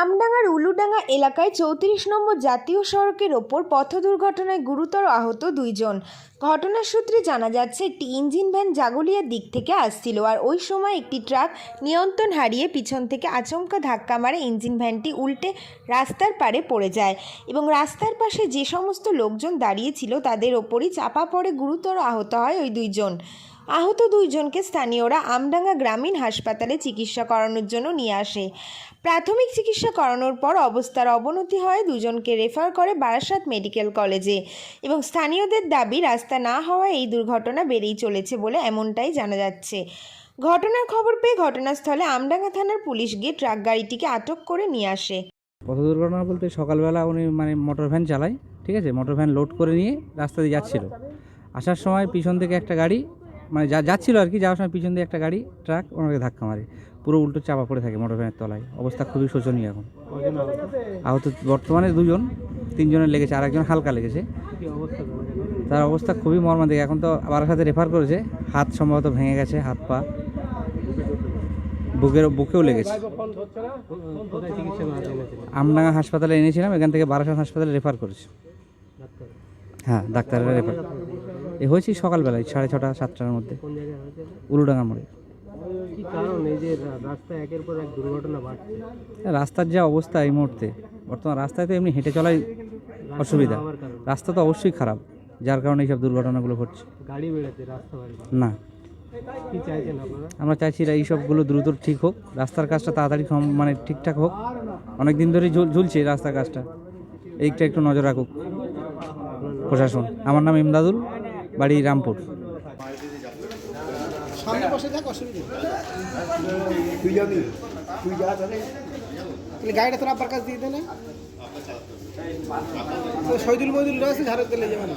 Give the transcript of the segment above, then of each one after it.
আমডাঙ্গার উলুডাঙ্গা এলাকায় চৌত্রিশ নম্বর জাতীয় সড়কের ওপর পথ দুর্ঘটনায় গুরুতর আহত দুইজন। ঘটনার সূত্রে জানা যাচ্ছে, একটি ইঞ্জিন ভ্যান জাগুলিয়ার দিক থেকে আসছিল আর ওই সময় একটি ট্রাক নিয়ন্ত্রণ হারিয়ে পিছন থেকে আচমকা ধাক্কা মারে ইঞ্জিন ভ্যানটি উল্টে রাস্তার পারে পড়ে যায় এবং রাস্তার পাশে যে সমস্ত লোকজন দাঁড়িয়েছিল তাদের ওপরই চাপা পড়ে গুরুতর আহত হয় ওই দুইজন। আহত দুইজনকে স্থানীয়রা আমডাঙ্গা গ্রামীণ হাসপাতালে চিকিৎসা করানোর জন্য নিয়ে আসে। প্রাথমিক চিকিৎসা করানোর পর অবস্থার অবনতি হয় দুজনকে রেফার করে বারাসাত মেডিকেল কলেজে এবং স্থানীয়দের দাবি, রাস্তা না হওয়ায় এই দুর্ঘটনা বেড়েই চলেছে বলে এমনটাই জানা যাচ্ছে। ঘটনার খবর পেয়ে ঘটনাস্থলে আমডাঙ্গা থানার পুলিশ গিয়ে ট্রাক গাড়িটিকে আটক করে নিয়ে আসে। পথ দুর্ঘটনা বলতে সকালবেলা উনি মানে মোটর ভ্যান চালায়, ঠিক আছে? মোটর ভ্যান লোড করে নিয়ে রাস্তা দিয়ে যাচ্ছিল। আসার সময় পিছন থেকে একটা গাড়ি মানে যা যাচ্ছিল আর কি, যাওয়ার সময় পিছন দিয়ে একটা গাড়ি, ট্রাক, ওনাকে ধাক্কা মারে। পুরো উল্টো চাপা পড়ে থাকে মোটর ভ্যানের তলায়। অবস্থা খুবই শোচনীয় এখন। আহত বর্তমানে দুজন, তিনজনের লেগেছে আর একজন হালকা লেগেছে। তার অবস্থা খুবই মর্মান্তিক। এখন তো বারার সাথে রেফার করেছে। হাত সম্ভবত ভেঙে গেছে, হাত পা। বুকের বুকেও লেগেছে। আমডাঙ্গা হাসপাতালে এনেছিলাম, এখান থেকে বারাসাত হাসপাতালে রেফার করেছি। হ্যাঁ ডাক্তারেরা রেফার এ হয়েছে সকালবেলায় সাড়ে ছটা সাতটার মধ্যে। উলুডাঙ্গা মোড়ে। এই রাস্তার যা অবস্থা এই মুহূর্তে বর্তমান রাস্তায় তো এমনি হেঁটে চলাই অসুবিধা। রাস্তা তো অবশ্যই খারাপ যার কারণে এইসব দুর্ঘটনাগুলো ঘটছে। গাড়ি রাস্তা না। আমরা চাইছি এরা এইসবগুলো দ্রুত ঠিক হোক রাস্তার কাজটা তাড়াতাড়ি মানে ঠিকঠাক হোক। অনেক দিন ধরেই ঝুল- ঝুলছে রাস্তার কাজটা। এইটা একটু নজর রাখুক। প্রশাসন। আমার নাম ইমদাদুল। বাড়ি রামপুর। সামনে বসে থাক অসুবিধা তুই যাবি তুই যা তাহলে তাহলে গাড়িটা তোর আব্বার কাছ দিয়ে দে না। তো শহীদুল মহিদুল রয়েছে ঝাড়ক দিলে যাবে না।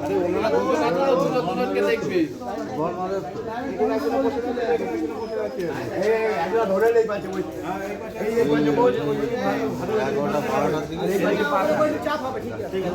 একটা টেনলে মিনিট টান টান এই যা কি করবেন ধরে নেই পাচ্ছে এই এই চাপ হবে ঠিক আছে।